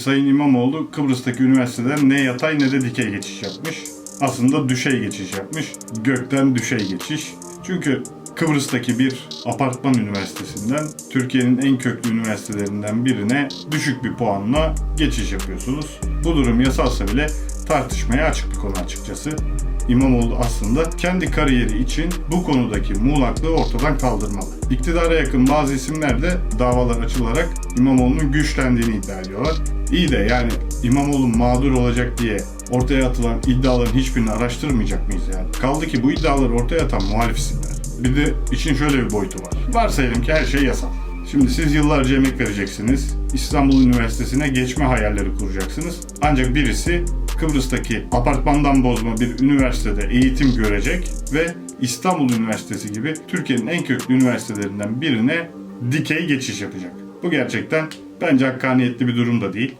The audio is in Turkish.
Sayın İmamoğlu Kıbrıs'taki üniversiteden ne yatay ne de dikey geçiş yapmış. Aslında düşey geçiş yapmış. Gökten düşey geçiş. Çünkü Kıbrıs'taki bir apartman üniversitesinden Türkiye'nin en köklü üniversitelerinden birine düşük bir puanla geçiş yapıyorsunuz. Bu durum yasalsa bile tartışmaya açık bir konu açıkçası. İmamoğlu aslında kendi kariyeri için bu konudaki muğlaklığı ortadan kaldırmalı. İktidara yakın bazı isimler de davalar açılarak İmamoğlu'nun güçlendiğini iddia ediyorlar. İyi de yani İmamoğlu mağdur olacak diye ortaya atılan iddiaların hiçbirini araştırmayacak mıyız yani? Kaldı ki bu iddiaları ortaya atan muhalif isimler. Bir de işin şöyle bir boyutu var. Varsayalım ki her şey yasal. Şimdi siz yıllarca emek vereceksiniz. İstanbul Üniversitesi'ne geçme hayalleri kuracaksınız. Ancak birisi Kıbrıs'taki apartmandan bozma bir üniversitede eğitim görecek ve İstanbul Üniversitesi gibi Türkiye'nin en köklü üniversitelerinden birine dikey geçiş yapacak. Bu gerçekten bence hakkaniyetli bir durum da değil.